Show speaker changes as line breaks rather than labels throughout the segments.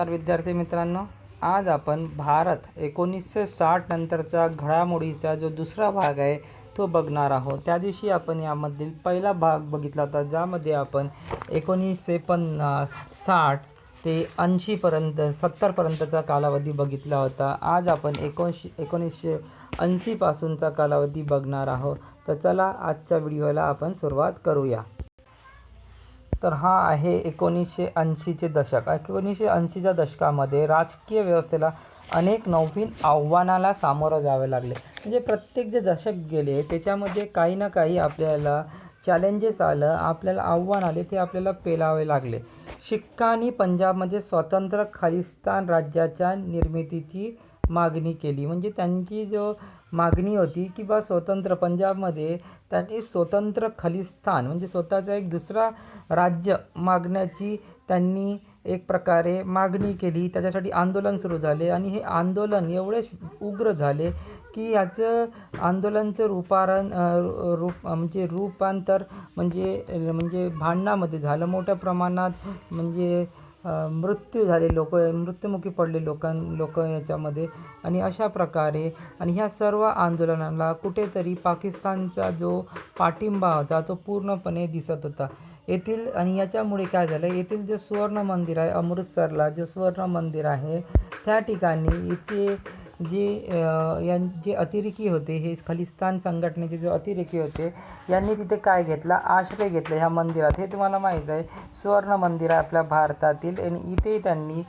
नमस्कार विद्यार्थी मित्रांनो आज आपण भारत एकोणीसशे साठ नंतरचा घडामोडीचा जो दुसरा भाग आहे तो बघणार आहोत. त्या दिवशी आपण यामधील पहिला भाग बघितला होता ज्यामध्ये आपण एकोणीसशे पन्नास साठ ते ऐंशीपर्यंत सत्तरपर्यंतचा कालावधी बघितला होता. आज आपण एकोणशे एकोणीसशे ऐंशीपासूनचा कालावधी बघणार आहोत. तर चला आजच्या व्हिडिओला आपण सुरुवात करूया. तर हा आहे एकोणीसशे ऐंशीचे दशक. एकोणीसशे ऐंशीच्या दशकामध्ये राजकीय व्यवस्थेला अनेक नवीन आव्हानाला सामोरं जावे लागले. म्हणजे प्रत्येक जे दशक गेले त्याच्यामध्ये काही ना काही आपल्याला चॅलेंजेस आलं आपल्याला आव्हान आले ते आपल्याला पेलावे लागले. शिक्कांनी पंजाबमध्ये स्वतंत्र खालिस्तान राज्याच्या निर्मितीची मागणी केली. म्हणजे त्यांची जो मागणी होती की बा स्वतंत्र पंजाबमध्ये त्यांनी स्वतंत्र खलिस्तान म्हणजे स्वतःचा एक दुसरा राज्य मागण्याची त्यांनी एक प्रकारे मागणी केली. त्याच्यासाठी आंदोलन सुरू झाले आणि हे आंदोलन एवढे उग्र झाले की याचं आंदोलनचं रूपारण रूप म्हणजे रूपांतर म्हणजे म्हणजे भांडणामध्ये झालं. मोठ्या प्रमाणात म्हणजे मृत्यू झाले लोक मृत्युमुखी पडले लोकां लोक याच्यामध्ये. आणि अशा प्रकारे आणि ह्या सर्व आंदोलनाला कुठेतरी पाकिस्तानचा जो पाठिंबा होता तो पूर्णपणे दिसत होता. येथील आणि याच्यामुळे काय झालं येथील जे सुवर्ण मंदिर आहे अमृतसरला जे सुवर्ण मंदिर आहे त्या ठिकाणी इथे जे यां जे अतिरेकी होते हे खलिस्तान संघटनेचे जे अतिरेकी होते यांनी तिथे काय घेतला? आश्रय घेतला ह्या मंदिरात. हे तुम्हाला माहीत आहे. सुवर्ण मंदिर आहे आपल्या भारतातील. आणि इथेही त्यांनी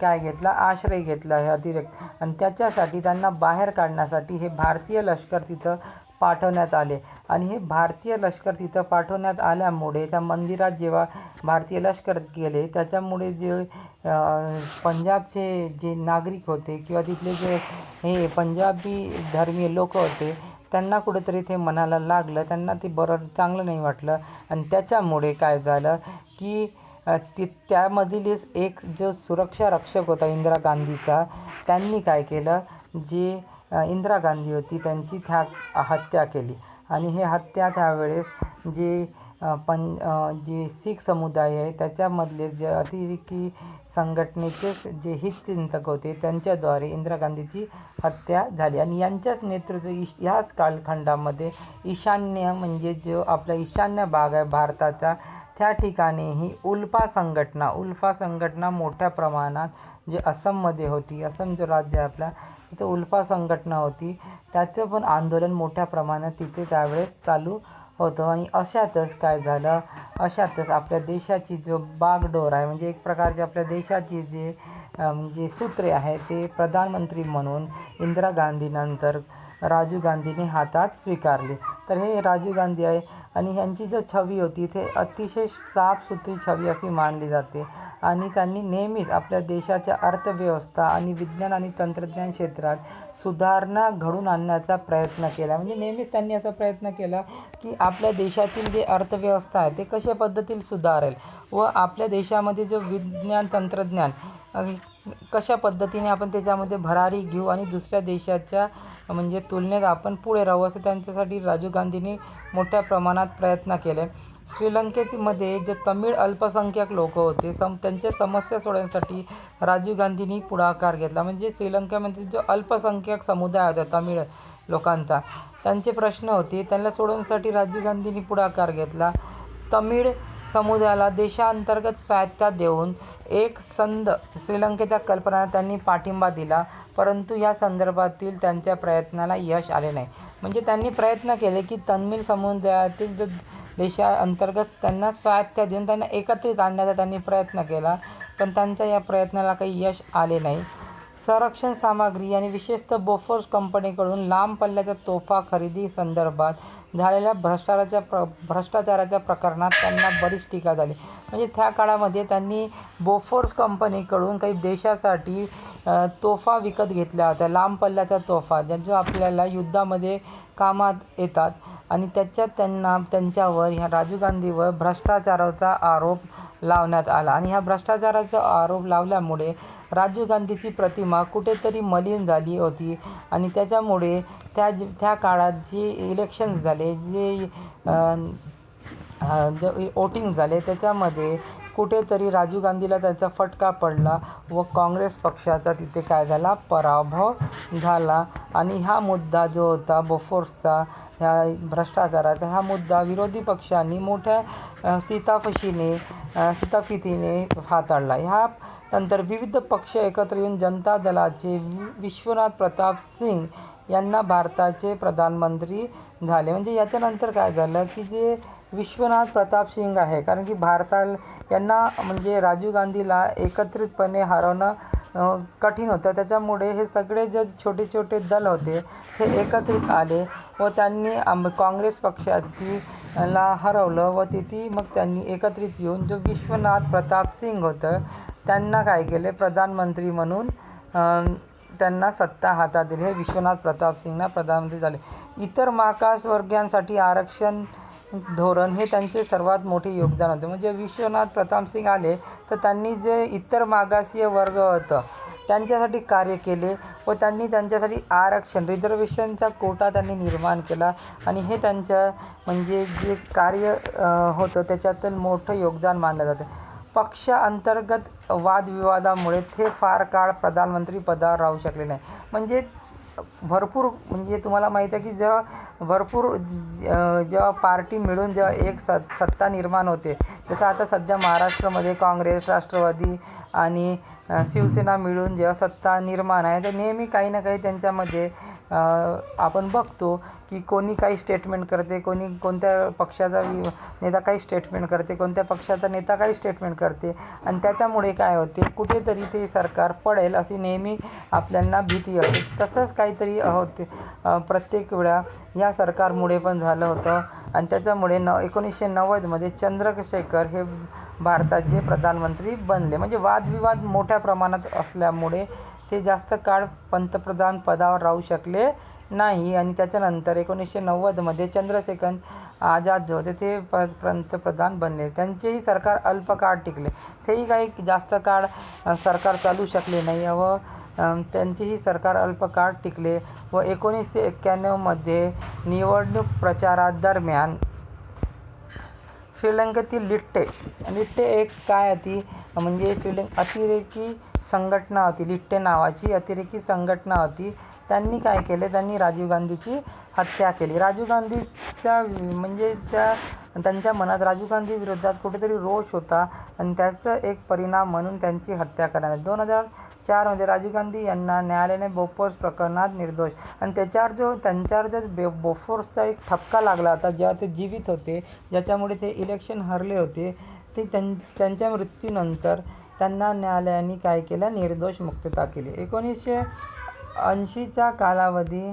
काय घेतला? आश्रय घेतला हे अतिरेक. आणि त्याच्यासाठी त्यांना बाहेर काढण्यासाठी हे भारतीय लष्कर तिथं पाठवण्यात आले. आणि हे भारतीय लष्कर तिथं पाठवण्यात आल्यामुळे त्या मंदिरात जेव्हा भारतीय लष्कर गेले त्याच्यामुळे जे पंजाबचे जे नागरिक होते किंवा तिथले जे हे पंजाबी धर्मीय लोक होते त्यांना कुठेतरी ते मनाला लागलं त्यांना ते बरं चांगलं नाही वाटलं. आणि त्याच्यामुळे काय झालं की ती त्यामधीलच एक जो सुरक्षा रक्षक होता इंदिरा गांधीचा त्यांनी काय केलं जे इंदिरा गांधी होती. त्यांची त्या हत्या केली. आणि हे हत्या त्यावेळेस जे पण जे शीख समुदाय आहे त्याच्यामधले जे अतिरेकी संघटनेचे जे हितचिंतक होते त्यांच्याद्वारे इंदिरा गांधीची हत्या झाली. आणि यांच्याच नेतृत्व ईश ह्याच कालखंडामध्ये ईशान्य म्हणजे जो आपला ईशान्य भाग आहे भारताचा त्या ठिकाणी ही उल्फा संघटना उल्फा संघटना मोठ्या प्रमाणात जे असममध्ये होती. असम जो राज्य आहे आपला तिथं उल्फा संघटना होती. त्याचं पण आंदोलन मोठ्या प्रमाणात तिथे त्यावेळेस चालू होतं. आणि अशातच काय झालं? अशातच आपल्या देशाची जो बागडोर आहे म्हणजे एक प्रकारची आपल्या देशाची जे म्हणजे सूत्रे आहे ते प्रधानमंत्री म्हणून इंदिरा गांधीनंतर राजीव गांधीने हातात स्वीकारले. तर हे राजीव गांधी आहे आणि ह्यांची जो छवी होती ते अतिशय साफसुथरी छवी अशी मानली जाते. आणि त्यांनी नेहमीच आपल्या देशाच्या अर्थव्यवस्था आणि विज्ञान आणि तंत्रज्ञान क्षेत्रात सुधारणा घडून आणण्याचा प्रयत्न केला. म्हणजे नेहमीच त्यांनी असा प्रयत्न केला की आपल्या देशातील जे अर्थव्यवस्था आहे ते कशा पद्धतीने सुधारेल व आपल्या देशामध्ये जो विज्ञान तंत्रज्ञान कशा पद्धतीने आपण त्याच्यामध्ये भरारी घेऊ आणि दुसऱ्या देशाच्या म्हणजे तुलनेत आपण पुढे राहू असं त्यांच्यासाठी राजीव गांधींनी मोठ्या प्रमाणात प्रयत्न केले. श्रीलंकेमध्ये जे तमिळ अल्पसंख्याक लोक होते सम त्यांच्या समस्या सोडवण्यासाठी राजीव गांधींनी पुढाकार घेतला. म्हणजे श्रीलंकेमध्ये जो अल्पसंख्याक समुदाय होता तमिळ लोकांचा त्यांचे प्रश्न होते. त्यांना सोडवण्यासाठी राजीव गांधींनी पुढाकार घेतला. तमिळ समुदायाला देशांतर्गत स्वायत्ता देऊन एक संध श्रीलंकेच्या कल्पना त्यांनी पाठिंबा दिला परंतु या संदर्भातील त्यांच्या प्रयत्नाला यश आले नाही. म्हणजे त्यांनी प्रयत्न केले की तन्मिल समुदायातील जो देशाअंतर्गत त्यांना स्वायत्त देऊन त्यांना एकत्रित आणण्याचा त्यांनी प्रयत्न केला पण त्यांच्या या प्रयत्नाला काही यश आले नाही. संरक्षण सामग्री आणि विशेषतः बोफोर्स कंपनीकडून लांब पल्ल्याच्या तोफा खरेदी संदर्भात झालेल्या भ्रष्टाचाराच्या प्र भ्रष्टाचाराच्या प्रकरणात त्यांना बरीच टीका झाली. म्हणजे त्या काळामध्ये त्यांनी बोफोर्स कंपनीकडून काही देशासाठी तोफा विकत घेतल्या होत्या लांब पल्ल्याच्या तोफा ज्या जो आपल्याला युद्धामध्ये कामात येतात. आणि त्याच्यात त्यांना त्यांच्यावर ह्या राजीव गांधीवर भ्रष्टाचाराचा आरोप लावण्यात आला. आणि ह्या भ्रष्टाचाराचा आरोप लावल्यामुळे राजीव गांधीची प्रतिमा कुठेतरी मलिन झाली होती. आणि त्याच्यामुळे त्या त्या काळात जे इलेक्शन्स झाले जे जे वोटिंग झाले त्याच्यामध्ये कुठेतरी राजीव गांधीला त्याचा फटका पडला व काँग्रेस पक्षाचा तिथे काय झाला? पराभव झाला. आणि हा मुद्दा जो होता बोफोर्सचा ह्या भ्रष्टाचाराचा हा मुद्दा विरोधी पक्षांनी मोठ्या सीताफशीने सीताफितीने हाताळला. ह्या नंतर विविध पक्ष एकत्र येऊन जनता दलाचे वि- विश्वनाथ प्रताप सिंग यांना भारताचे प्रधानमंत्री झाले. म्हणजे याच्यानंतर काय झालं की जे विश्वनाथ प्रताप सिंग आहे कारण की भारताला यांना म्हणजे राजीव गांधीला एकत्रितपणे हरवणं कठीण होतं. त्याच्यामुळे हे सगळे जे छोटे छोटे दल होते हे एकत्रित आले. व त्यांनी आम काँग्रेस पक्षाची ला हरवलं व तिथे मग त्यांनी एकत्रित येऊन जो विश्वनाथ प्रताप सिंग होतं त्यांना काय केले? प्रधानमंत्री म्हणून त्यांना सत्ता हातात दिली. हे विश्वनाथ प्रताप सिंगना प्रधानमंत्री झाले. इतर मागासवर्गीयांसाठी आरक्षण धोरण हे त्यांचे सर्वात मोठे योगदान होते. म्हणजे विश्वनाथ प्रताप सिंग आले तर त्यांनी जे इतर मागासीय वर्ग होतं त्यांच्यासाठी कार्य केले व त्यांनी त्यांच्यासाठी आरक्षण रिझर्वेशनचा कोटा त्यांनी निर्माण केला. आणि हे त्यांचं म्हणजे जे कार्य होतं त्याच्यातून मोठं योगदान मानलं जातं. पक्ष अंतर्गत वादविवादामुळे ते फार काळ प्रधानमंत्री पदावर राहू शकले नाही. म्हणजे भरपूर म्हणजे तुम्हाला माहीत आहे की जेव्हा भरपूर जेव्हा पार्टी मिळून जेव्हा एक सत सत्ता निर्माण होते जसं आता सध्या महाराष्ट्रामध्ये काँग्रेस राष्ट्रवादी आणि शिवसेना मिळून जेव्हा सत्ता निर्माण आहे तर नेहमी काही ना काही त्यांच्यामध्ये आपण बघतो की कोणी काही स्टेटमेंट करते कोणी कोणत्या पक्षाचा वि- नेता काही स्टेटमेंट करते कोणत्या पक्षाचा नेता काही स्टेटमेंट करते. आणि त्याच्यामुळे काय होते कुठेतरी ते सरकार पडेल अशी नेहमी आपल्यांना भीती असते. तसंच काहीतरी होते. प्रत्येक वेळा या सरकारमुळे पण झालं होतं. आणि त्याच्यामुळे न एकोणीसशे नव्वदमध्ये चंद्रशेखर हे भारताचे प्रधानमंत्री बनले. म्हणजे वादविवाद मोठ्या प्रमाणात असल्यामुळे ते जास्त काळ पंतप्रधान पदावर राहू शकले नाही. आणि त्याच्यानंतर एकोणीसशे नव्वदमध्ये चंद्रशेखर आझाद जे होते ते प पंतप्रधान बनले. त्यांचेही सरकार अल्पकाळ टिकले. तेही काही जास्त काळ सरकार चालू शकले नाही व त्यांचेही सरकार अल्पकाळ टिकले व एकोणीसशे एक्क्याण्णवमध्ये निवडणूक प्रचारादरम्यान श्रीलंकेतील लिट्टे. लिट्टे एक काय होती म्हणजे श्रीलंक अतिरेकी संघटना होती. लिट्टे नावाची अतिरेकी संघटना होती. त्यांनी काय केले? त्यांनी राजीव गांधीची हत्या केली. राजीव गांधीच्या म्हणजे त्या त्यांच्या मनात राजीव गांधी विरोधात कुठेतरी रोष होता. आणि त्याचा एक परिणाम म्हणून त्यांची हत्या करण्यात दोन हजार चारमध्ये म्हणजे राजीव गांधी यांना न्यायालयाने बोफोर्स प्रकरणात निर्दोष. आणि त्याच्यावर जो त्यांच्यावर जो बे बोफोर्सचा एक ठपका लागला होता जेव्हा ते जीवित होते ज्याच्यामुळे ते इलेक्शन हरले होते ते त्यां त्यांच्या मृत्यूनंतर त्यांना न्यायालयाने काय केलं? निर्दोष मुक्तता केली. एकोणीसशे ऐंशीचा कालावधी